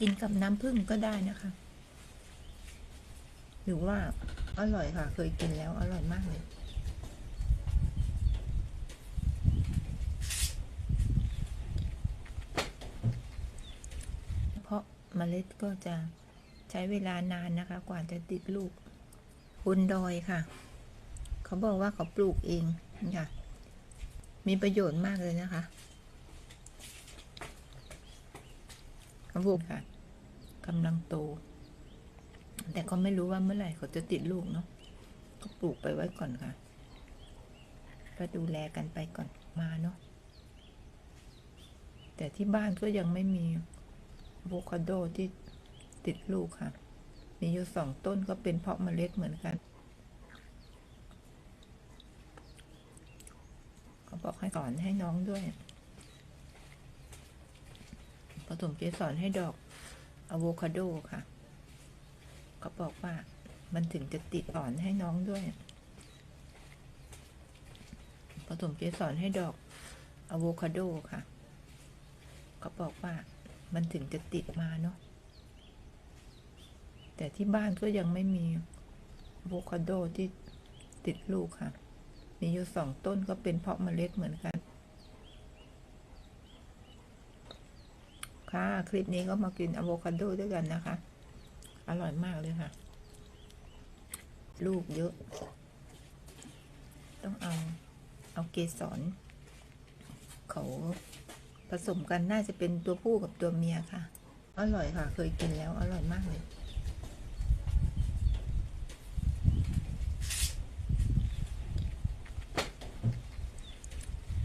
กินกับน้ำผึ้งก็ได้นะคะ หรือว่าอร่อยค่ะ เคยกินแล้วอร่อยมากเลย เพราะเมล็ดก็จะใช้เวลานานนะคะ กว่าจะติดลูกบนดอยค่ะ เขาบอกว่าเขาปลูกเองค่ะ มีประโยชน์มากเลยนะคะเขาป ลูกค่ะกำลังโต แต่ก็ไม่รู้ว่าเมื่อไหร่เขาจะติดลูกเนาะก็ปลูกไปไว้ก่อนค่ะก็ดูแลกันไปก่อนมาเนาะแต่ที่บ้านก็ยังไม่มีโวคาโดที่ติดลูกค่ะ มีอยู่สองต้นก็เป็นเพาะเมล็ดเหมือนกันเขาบอกให้สอนให้น้องด้วย ผสมเกสรให้ดอกอะโวคาโดค่ะเขาบอกว่ามันถึงจะติดอ่อนให้น้องด้วย ผสมเกสรให้ดอกอะโวคาโดค่ะเขาบอกว่ามันถึงจะติดมาเนาะแต่ที่บ้านก็ยังไม่มีอะโวคาโดที่ติดลูกค่ะ มีอยู่สองต้นก็เป็นเพาะเมล็ดเหมือนกัน ค่ะ คลิปนี้ก็มากินอะโวคาโดด้วยกันนะคะ อร่อยมากเลยค่ะ ลูกเยอะ ต้องเอา เอาเกสรเขาผสมกันน่าจะเป็นตัวผู้กับตัวเมียค่ะ อร่อยค่ะ เคยกินแล้วอร่อยมากเลย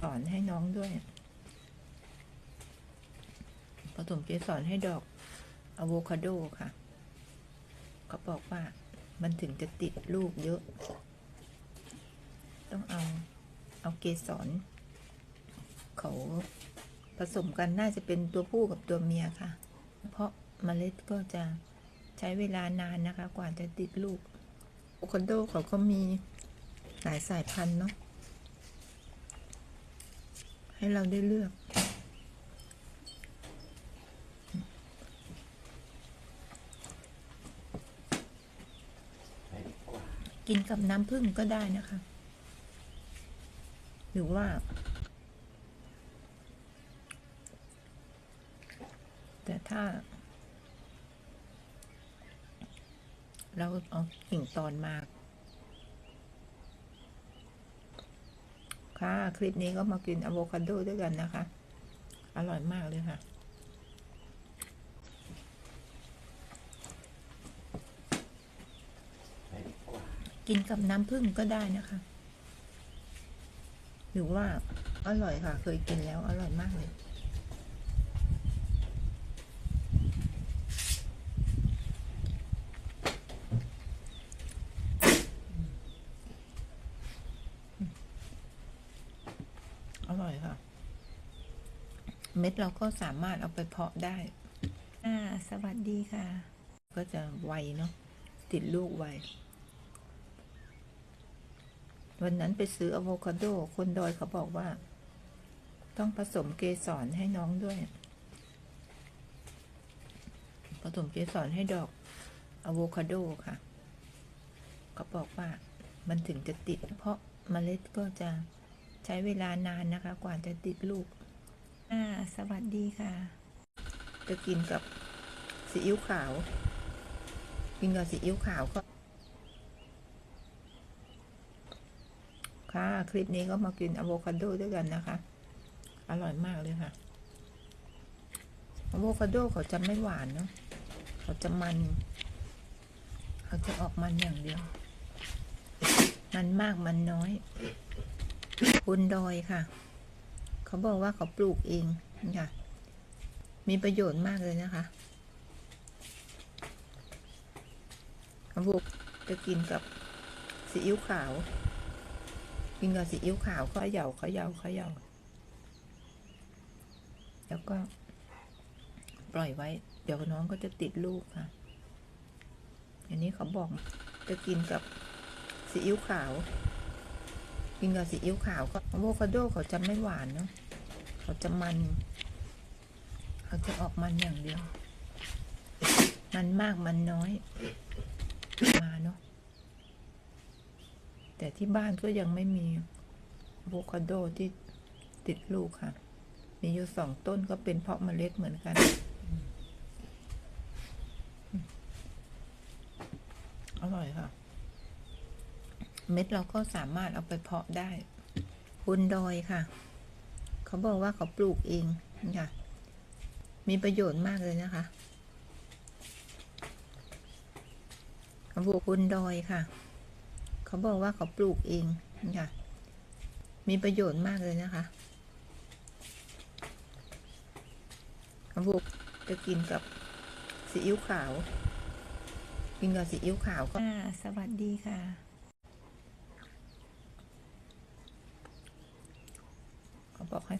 สอนให้น้องด้วย สมเกสรให้ดอกอะโวคาโดค่ะ เขาบอกว่ามันถึงจะติดลูกเยอะ ต้องเอาเอาเกสรเขาผสมกันน่าจะเป็นตัวผู้กับตัวเมียค่ะ เพราะเมล็ดก็จะใช้เวลานานนะคะ กว่าจะติดลูกอะโวคาโดเขาก็มีหลายสายพันธุ์เนาะให้เราได้เลือก กินกับน้ำผึ้งก็ได้นะคะ หรือว่า แต่ถ้า เราเอากิ่งตอนมาค่ะ คลิปนี้ก็มากินอะโวคาโดด้วยกันนะคะ อร่อยมากเลยค่ะ กินกับน้ำผึ้งก็ได้นะคะ หรือว่าอร่อยค่ะ เคยกินแล้วอร่อยมากเลย อร่อยค่ะ เม็ดเราก็สามารถเอาไปเพาะได้ อ่า สวัสดีค่ะ ก็จะไวเนาะติดลูกไว วันนั้นไปซื้ออะโวคาโด คนดอยเขาบอกว่า ต้องผสมเกสรให้น้องด้วย ผสมเกสรให้ดอกอะโวคาโดค่ะ เขาบอกว่ามันถึงจะติด เพราะเมล็ดก็จะใช้เวลานานนะคะ กว่าจะติดลูก อ่า สวัสดีค่ะ จะกินกับซีอิ๊วขาว กินกับซีอิ๊วขาวก็ ค่ะ คลิปนี้ก็มากินอะโวคาโดด้วยกันนะคะ อร่อยมากเลยค่ะอะโวคาโดเขาจะไม่หวานเนาะเขาจะมัน เขาจะออกมันอย่างเดียว มันมากมันน้อยบนดอยค่ะ เขาบอกว่าเขาปลูกเองค่ะ มีประโยชน์มากเลยนะคะอะโวจะกินกับซีอิ๊วขาว กินกับซีอิ๊วขาวก็เขย่าเขย่าเขย่าแล้วก็ ปล่อยไว้ เดี๋ยวน้องก็จะติดลูกค่ะ อันนี้เขาบอกจะกินกับซีอิ๊วขาว กินกับซีอิ๊วขาวก็อะโวคาโดเขาจะไม่หวานเนาะเขาจะมัน เขาจะออกมันอย่างเดียว มันมากมันน้อย มาเนาะ แต่ที่บ้านก็ยังไม่มีโวคาโดที่ติดลูกค่ะ มีอยู่สองต้นก็เป็นเพาะเมล็ดเหมือนกัน อร่อยค่ะ เม็ดเราก็สามารถเอาไปเพาะได้บนดอยค่ะ เขาบอกว่าเขาปลูกเองค่ะ มีประโยชน์มากเลยนะคะเขาปลูกบนดอยค่ะ เขาบอกว่าเขาปลูกเองค่ะมีประโยชน์มากเลยนะคะเขาปลูกจะกินกับซีอิ๊วขาว กินกับซีอิ๊วขาวก็สวัสดีค่ะเขาบอกให้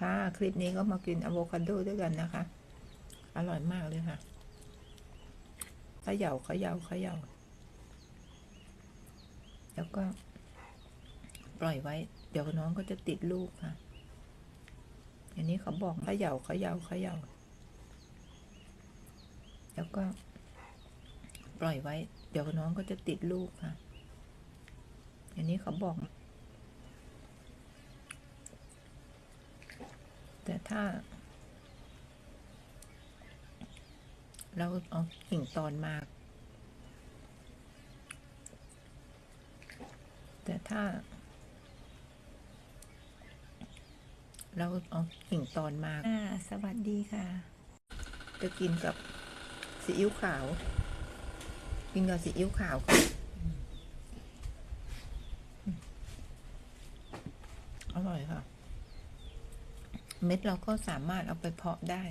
ค่ะ คลิปนี้ก็มากินอะโวคาโดด้วยกันนะคะ อร่อยมากเลยค่ะเขย่าเขย่าเขย่าแล้วก็ ปล่อยไว้ เดี๋ยวน้องก็จะติดลูกค่ะ อันนี้เขาบอกเขย่าเขย่าเขย่าแล้วก็ ปล่อยไว้ เดี๋ยวน้องก็จะติดลูกค่ะ อันนี้เขาบอก แต่ถ้า เราเอากิ่งตอนมาก แต่ถ้าเราเอากิ่งตอนมากสวัสดีค่ะ จะกินกับซีอิ๊วขาว กินกับซีอิ๊วขาวค่ะอร่อยค่ะ เม็ดเราก็สามารถเอาไปเพาะได้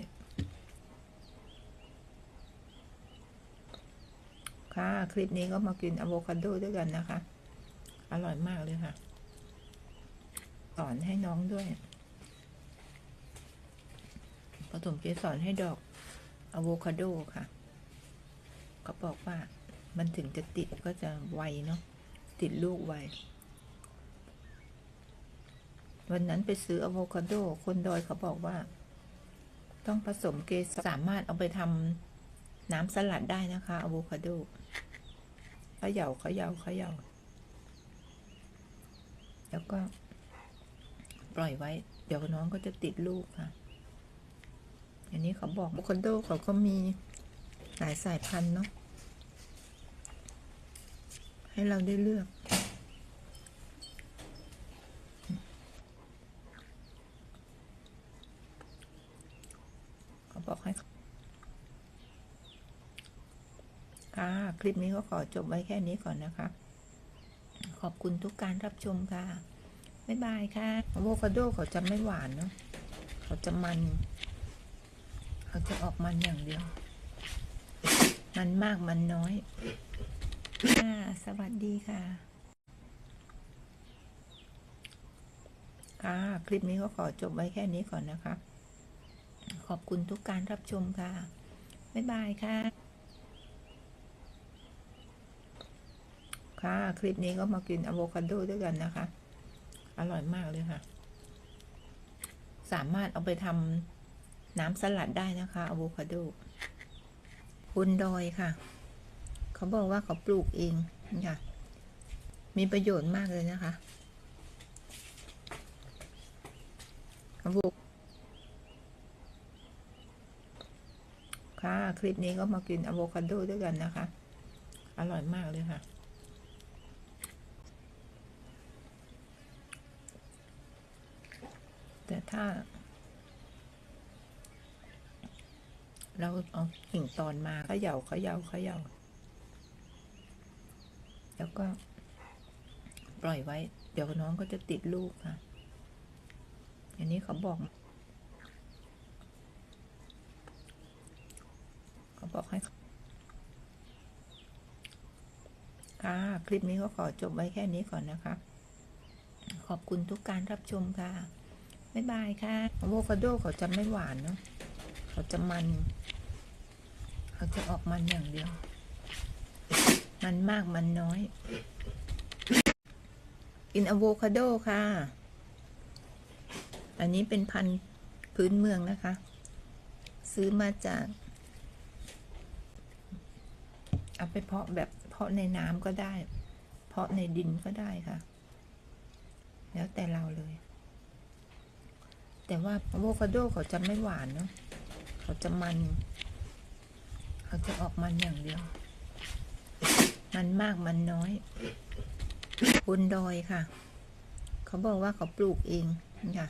ค่ะ คลิปนี้ก็มากินอะโวคาโดด้วยกันนะคะ อร่อยมากเลยค่ะ สอนให้น้องด้วยผสมเกสรให้ดอกอะโวคาโดค่ะเขาบอกว่ามันถึงจะติดก็จะไวเนาะติดลูกไว วันนั้นไปซื้ออะโวคาโด คนดอยเขาบอกว่า ต้องผสมเกสรสามารถเอาไปทำ น้ำสลัดได้นะคะอะโวคาโดเขย่าเขย่าเขย่าแล้วก็ ปล่อยไว้ เดี๋ยวน้องก็จะติดลูกค่ะ อันนี้เขาบอกอะโวคาโดเขาก็มีหลายสายพันธุ์เนาะให้เราได้เลือก เขาบอกให้ คลิปนี้ก็ขอจบไว้แค่นี้ก่อนนะคะ ขอบคุณทุกการรับชมค่ะ บ๊ายบายค่ะอะโวคาโดเขาจะไม่หวานเนาะเขาจะมัน เขาจะออกมันอย่างเดียว มันมากมันน้อยค่ะสวัสดีค่ะ ค่ะ คลิปนี้ก็ขอจบไว้แค่นี้ก่อนนะคะ ขอบคุณทุกการรับชมค่ะ บ๊ายบายค่ะ ค่ะ คลิปนี้ก็มากินอะโวคาโดด้วยกันนะคะ อร่อยมากเลยค่ะ สามารถเอาไปทำน้ำสลัดได้นะคะอะโวคาโดบนดอยค่ะ เขาบอกว่าเขาปลูกเองค่ะ มีประโยชน์มากเลยนะคะเขาปลูกค่ะ คลิปนี้ก็มากินอะโวคาโดด้วยกันนะคะ อร่อยมากเลยค่ะ แต่ ถ้า เราเอากิ่งตอนมาเขย่าเขย่าเขย่าแล้วก็ปล่อยไว้ เดี๋ยวน้องก็จะติดลูกค่ะ อันนี้เขาบอก เขาบอกให้ค่ะคลิปนี้ก็ขอจบไว้แค่นี้ก่อนนะคะ ขอบคุณทุกการรับชมค่ะ บ๊ายบายค่ะอะโวคาโดเขาจะไม่หวานเนาะเขาจะมัน เขาจะออกมันอย่างเดียว มันมากมันน้อย กินอะโวคาโดค่ะ อันนี้เป็นพันธุ์พื้นเมืองนะคะ ซื้อมาจาก เอาไปเพาะแบบเพาะในน้ำก็ได้ เพาะในดินก็ได้ค่ะ แล้วแต่เราเลย แต่ว่าอะโวคาโดเขาจะไม่หวานเนาะเขาจะมัน เขาจะออกมันอย่างเดียว มันมากมันน้อยบนดอยค่ะ เขาบอกว่าเขาปลูกเองค่ะ